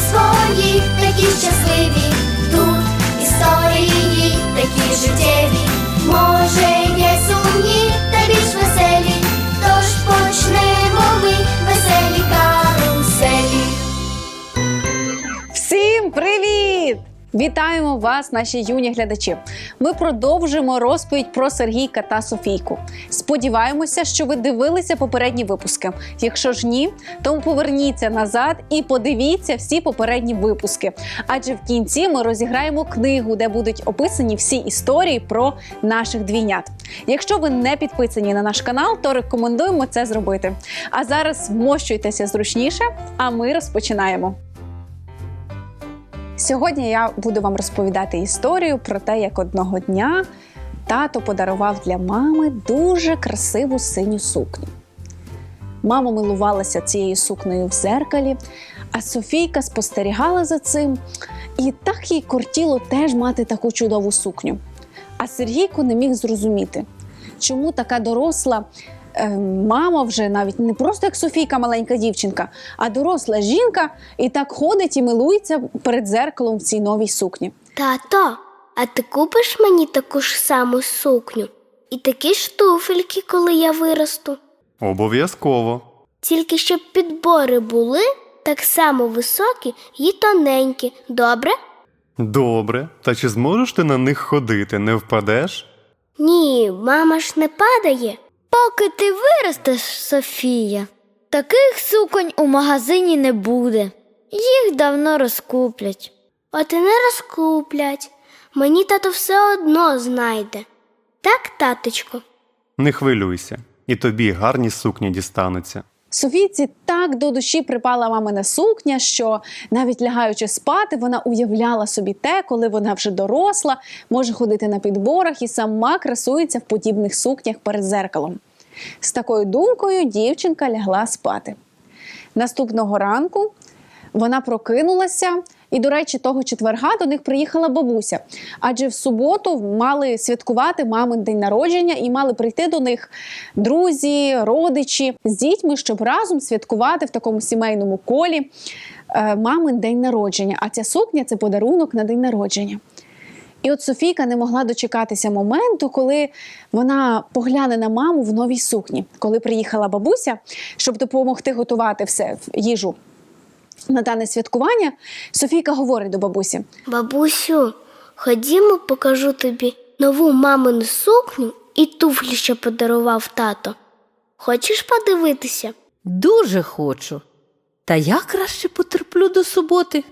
свої, такі щасливі. Тут історії такі життєві. Може, є Вітаємо вас, наші юні глядачі. Ми продовжимо розповідь про Сергійка та Софійку. Сподіваємося, що ви дивилися попередні випуски. Якщо ж ні, то поверніться назад і подивіться всі попередні випуски. Адже в кінці ми розіграємо книгу, де будуть описані всі історії про наших двійнят. Якщо ви не підписані на наш канал, то рекомендуємо це зробити. А зараз вмощуйтеся зручніше, а ми розпочинаємо. Сьогодні я буду вам розповідати історію про те, як одного дня тато подарував для мами дуже красиву синю сукню. Мама милувалася цією сукнею в зеркалі, а Софійка спостерігала за цим, і так їй кортіло теж мати таку чудову сукню. А Сергійко не міг зрозуміти, чому така доросла мама вже навіть не просто як Софійка, маленька дівчинка, а доросла жінка і так ходить і милується перед зеркалом в цій новій сукні. Тато, а ти купиш мені таку ж саму сукню і такі ж туфельки, коли я виросту. Обов'язково. Тільки щоб підбори були так само високі і тоненькі, добре? Добре. Та чи зможеш ти на них ходити, не впадеш? Ні, мама ж не падає. Поки ти виростеш, Софія, таких суконь у магазині не буде. Їх давно розкуплять. От і не розкуплять. Мені тато все одно знайде. Так, таточко? Не хвилюйся, і тобі гарні сукні дістануться. Софійці так до душі припала мамина сукня, що навіть лягаючи спати, вона уявляла собі те, коли вона вже доросла, може ходити на підборах і сама красується в подібних сукнях перед зеркалом. З такою думкою дівчинка лягла спати. Наступного ранку вона прокинулася, і, до речі, того четверга до них приїхала бабуся. Адже в суботу мали святкувати мамин день народження і мали прийти до них друзі, родичі з дітьми, щоб разом святкувати в такому сімейному колі е, мамин день народження. А ця сукня це подарунок на день народження. І от Софійка не могла дочекатися моменту, коли вона погляне на маму в новій сукні, коли приїхала бабуся, щоб допомогти готувати все їжу на дане святкування. Софійка говорить до бабусі: Бабусю, ходімо, покажу тобі нову мамину сукню і туфлі, що подарував тато. Хочеш подивитися? Дуже хочу. Та я краще потерплю до суботи.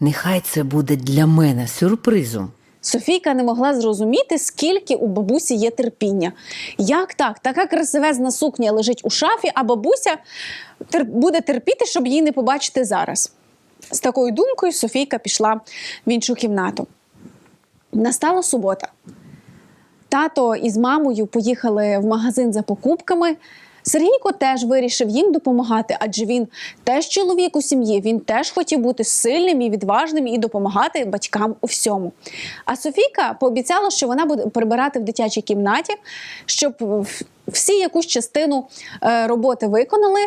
Нехай це буде для мене сюрпризом. Софійка не могла зрозуміти, скільки у бабусі є терпіння. Як так? Така красивезна сукня лежить у шафі, а бабуся тер- буде терпіти, щоб її не побачити зараз. З такою думкою Софійка пішла в іншу кімнату. Настала субота. Тато із мамою поїхали в магазин за покупками. Сергійко теж вирішив їм допомагати, адже він теж чоловік у сім'ї, він теж хотів бути сильним і відважним і допомагати батькам у всьому. А Софійка пообіцяла, що вона буде прибирати в дитячій кімнаті, щоб всі якусь частину е, роботи виконали.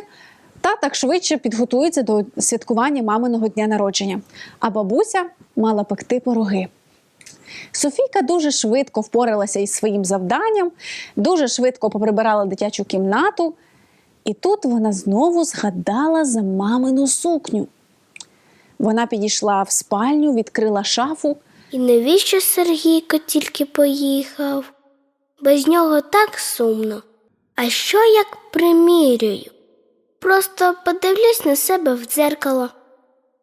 Та так швидше підготується до святкування маминого дня народження. А бабуся мала пекти пироги. Софійка дуже швидко впоралася із своїм завданням, дуже швидко поприбирала дитячу кімнату, і тут вона знову згадала за мамину сукню. Вона підійшла в спальню, відкрила шафу. І навіщо Сергійко тільки поїхав? Без нього так сумно. А що як примірюю? Просто подивлюсь на себе в дзеркало,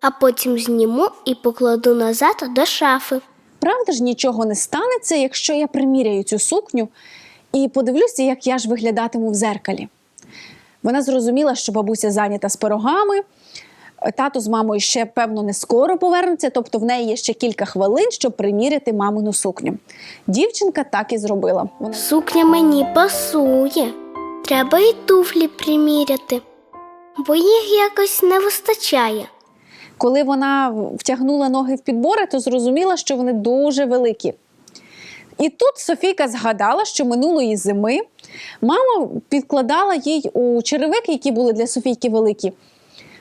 а потім зніму і покладу назад до шафи. Правда ж, нічого не станеться, якщо я приміряю цю сукню і подивлюся, як я ж виглядатиму в зеркалі. Вона зрозуміла, що бабуся зайнята з пирогами. Тато з мамою ще, певно, не скоро повернуться, тобто в неї є ще кілька хвилин, щоб приміряти мамину сукню. Дівчинка так і зробила. Вона Сукня мені пасує. Треба і туфлі приміряти, бо їх якось не вистачає. Коли вона втягнула ноги в підбори, то зрозуміла, що вони дуже великі. І тут Софійка згадала, що минулої зими мама підкладала їй у черевики, які були для Софійки великі,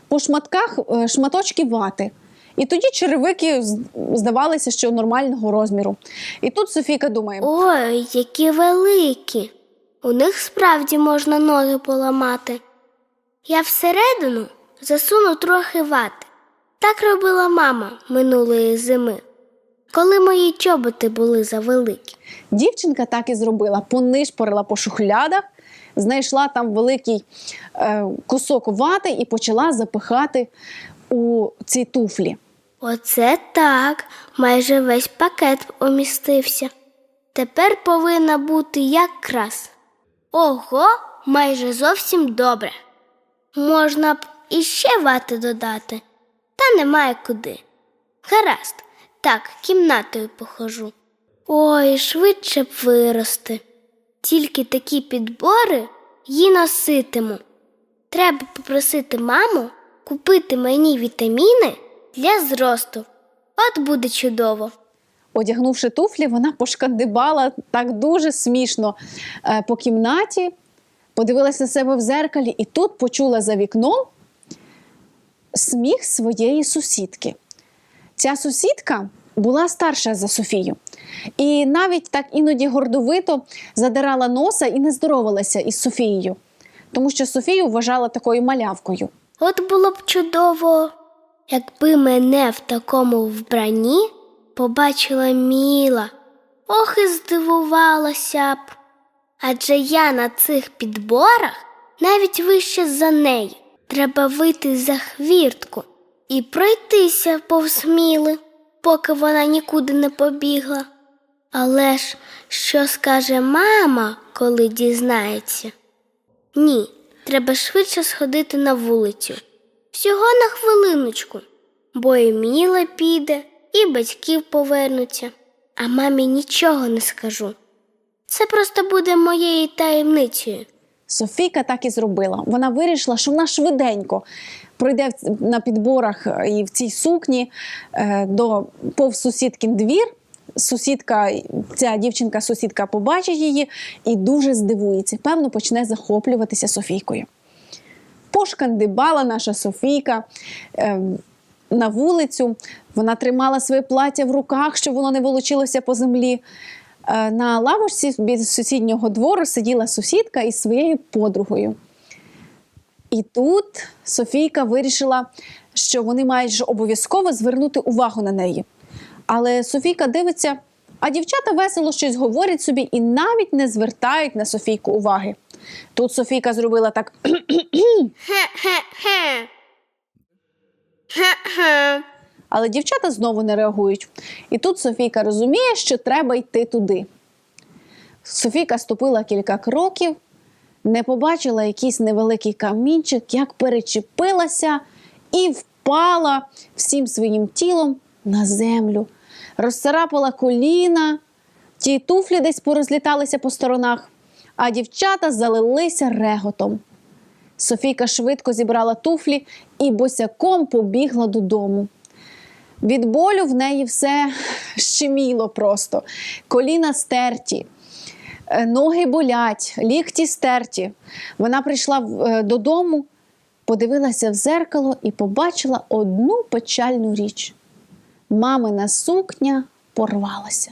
по шматках е, шматочки вати. І тоді черевики здавалися, що нормального розміру. І тут Софійка думає: Ой, які великі. У них справді можна ноги поламати. Я всередину засуну трохи вати. Так робила мама минулої зими, коли мої чоботи були завеликі. Дівчинка так і зробила: понишпорила по шухлядах, знайшла там великий е, кусок вати і почала запихати у ці туфлі. Оце так, майже весь пакет умістився. Тепер повинна бути якраз. Ого, майже зовсім добре. Можна б іще вати додати, немає куди. Гаразд, так, кімнатою похожу. Ой, швидше б вирости. Тільки такі підбори їй носитиму. Треба попросити маму купити мені вітаміни для зросту. От буде чудово. Одягнувши туфлі, вона пошкандибала так дуже смішно е, по кімнаті, подивилася на себе в зеркалі і тут почула за вікном сміх своєї сусідки. Ця сусідка була старша за Софію. І навіть так іноді гордовито задирала носа і не здоровалася із Софією, тому що Софію вважала такою малявкою. От було б чудово, якби мене в такому вбранні побачила Міла. Ох і здивувалася б. Адже я на цих підборах навіть вище за неї. Треба вийти за хвіртку і пройтися повз Міли, поки вона нікуди не побігла. Але ж що скаже мама, коли дізнається? Ні, треба швидше сходити на вулицю. Всього на хвилиночку, бо і Міла піде, і батьків повернуться, а мамі нічого не скажу. Це просто буде моєю таємницею. Софійка так і зробила. Вона вирішила, що вона швиденько пройде на підборах е, і в цій сукні е, до повсусідкин двір. Сусідка, ця дівчинка-сусідка побачить її і дуже здивується. Певно, почне захоплюватися Софійкою. Пошкандибала наша Софійка е, на вулицю. Вона тримала своє плаття в руках, щоб воно не волочилося по землі. Е, На лавочці біля сусіднього двору сиділа сусідка із своєю подругою. І тут Софійка вирішила, що вони мають обов'язково звернути увагу на неї. Але Софійка дивиться, а дівчата весело щось говорять собі і навіть не звертають на Софійку уваги. Тут Софійка зробила так. Але дівчата знову не реагують. І тут Софійка розуміє, що треба йти туди. Софійка ступила кілька кроків, не побачила якийсь невеликий камінчик, як перечепилася і впала всім своїм тілом на землю, розцарапала коліна, ті туфлі десь порозліталися по сторонах, а дівчата залилися реготом. Софійка швидко зібрала туфлі і босяком побігла додому. Від болю в неї все щеміло просто. Коліна стерті, е, ноги болять, лікті стерті. Вона прийшла е, додому, подивилася в зеркало і побачила одну печальну річ. Мамина сукня порвалася.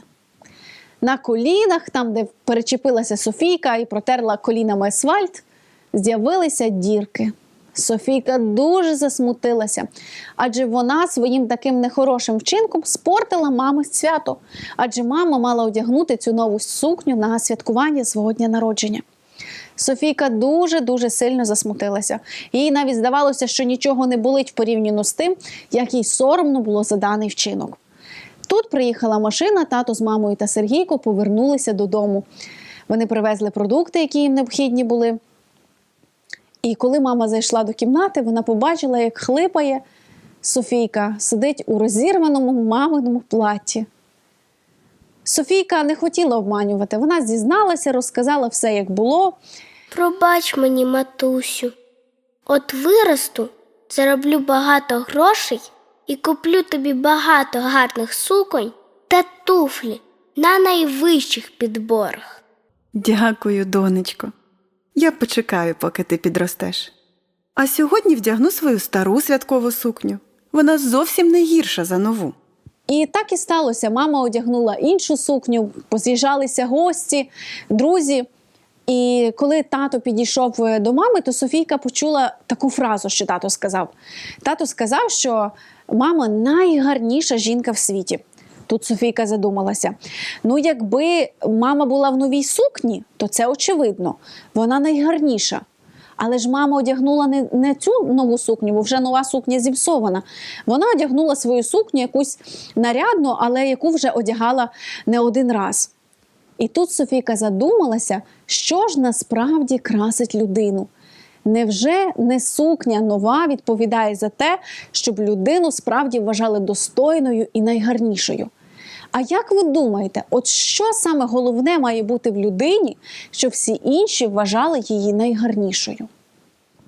На колінах, там, де перечепилася Софійка і протерла колінами асфальт, з'явилися дірки. Софійка дуже засмутилася, адже вона своїм таким нехорошим вчинком спортила мами свято. Адже мама мала одягнути цю нову сукню на святкування свого дня народження. Софійка дуже-дуже сильно засмутилася. Їй навіть здавалося, що нічого не болить порівняно з тим, як їй соромно було за даний вчинок. Тут приїхала машина, тато з мамою та Сергійко повернулися додому. Вони привезли продукти, які їм необхідні були. І коли мама зайшла до кімнати, вона побачила, як хлипає Софійка, сидить у розірваному маминому платі. Софійка не хотіла обманювати. Вона зізналася, розказала все, як було. Пробач мені, матусю. От виросту, зароблю багато грошей і куплю тобі багато гарних суконь та туфлі на найвищих підборах. Дякую, донечко. Я почекаю, поки ти підростеш. А сьогодні вдягну свою стару святкову сукню. Вона зовсім не гірша за нову. І так і сталося. Мама одягнула іншу сукню, поз'їжджалися гості, друзі. І коли тато підійшов е, до мами, то Софійка почула таку фразу, що тато сказав. Тато сказав, що мама найгарніша жінка в світі. Тут Софійка задумалася. Ну, якби мама була в новій сукні, то це очевидно. Вона найгарніша. Але ж мама одягнула не, не цю нову сукню, бо вже нова сукня зіпсована. Вона одягнула свою сукню якусь нарядну, але яку вже одягала не один раз. І тут Софійка задумалася, що ж насправді красить людину. Невже не сукня нова відповідає за те, щоб людину справді вважали достойною і найгарнішою? А як ви думаєте, от що саме головне має бути в людині, щоб всі інші вважали її найгарнішою?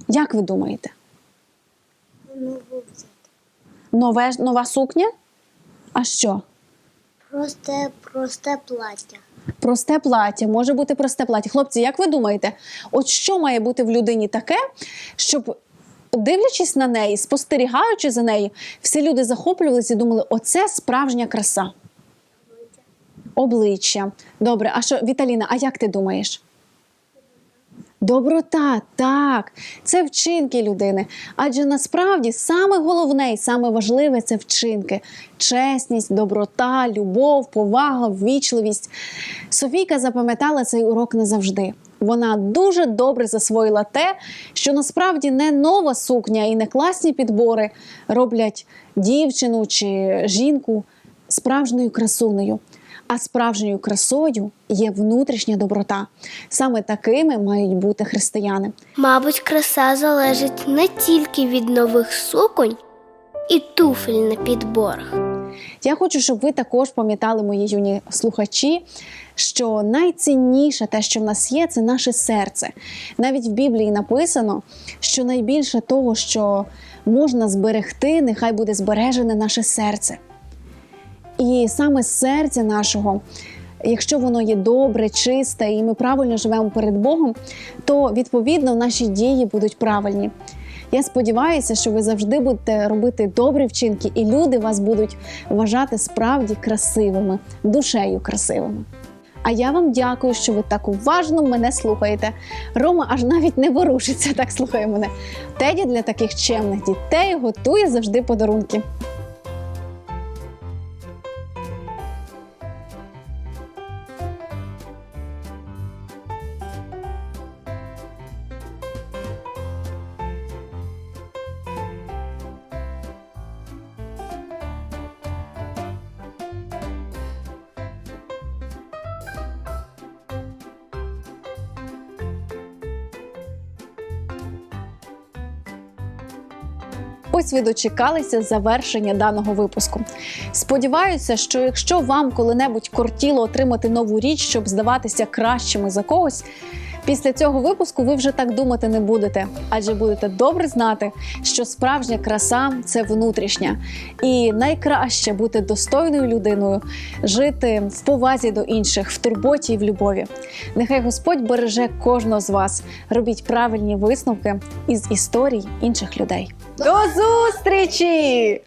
Як ви думаєте? Нове, нова сукня? А що? Просте, просте плаття. Просте плаття, може бути просте плаття. Хлопці, як ви думаєте, от що має бути в людині таке, щоб, дивлячись на неї, спостерігаючи за нею, всі люди захоплювалися і думали, оце справжня краса. Обличчя. Добре, а що, Віталіна, а як ти думаєш? Доброта, так, це вчинки людини. Адже насправді саме головне і саме важливе це вчинки: чесність, доброта, любов, повага, ввічливість. Софійка запам'ятала цей урок назавжди. Вона дуже добре засвоїла те, що насправді не нова сукня і не класні підбори роблять дівчину чи жінку справжньою красунею. А справжньою красою є внутрішня доброта. Саме такими мають бути християни. Мабуть, краса залежить не тільки від нових суконь і туфель на підборах. Я хочу, щоб ви також пам'ятали, мої юні слухачі, що найцінніше те, що в нас є, це наше серце. Навіть в Біблії написано, що найбільше того, що можна зберегти, нехай буде збережене наше серце. І саме з серця нашого, якщо воно є добре, чисте, і ми правильно живемо перед Богом, то відповідно наші дії будуть правильні. Я сподіваюся, що ви завжди будете робити добрі вчинки, і люди вас будуть вважати справді красивими, душею красивими. А я вам дякую, що ви так уважно мене слухаєте. Рома аж навіть не ворушиться, так слухає мене. Теді для таких чемних дітей готує завжди подарунки. Ось ви дочекалися завершення даного випуску. Сподіваюся, що якщо вам коли-небудь кортіло отримати нову річ, щоб здаватися кращими за когось. Після цього випуску ви вже так думати не будете, адже будете добре знати, що справжня краса це внутрішня, і найкраще бути достойною людиною, жити в повазі до інших, в турботі і в любові. Нехай Господь береже кожного з вас. Робіть правильні висновки із історій інших людей. До зустрічі!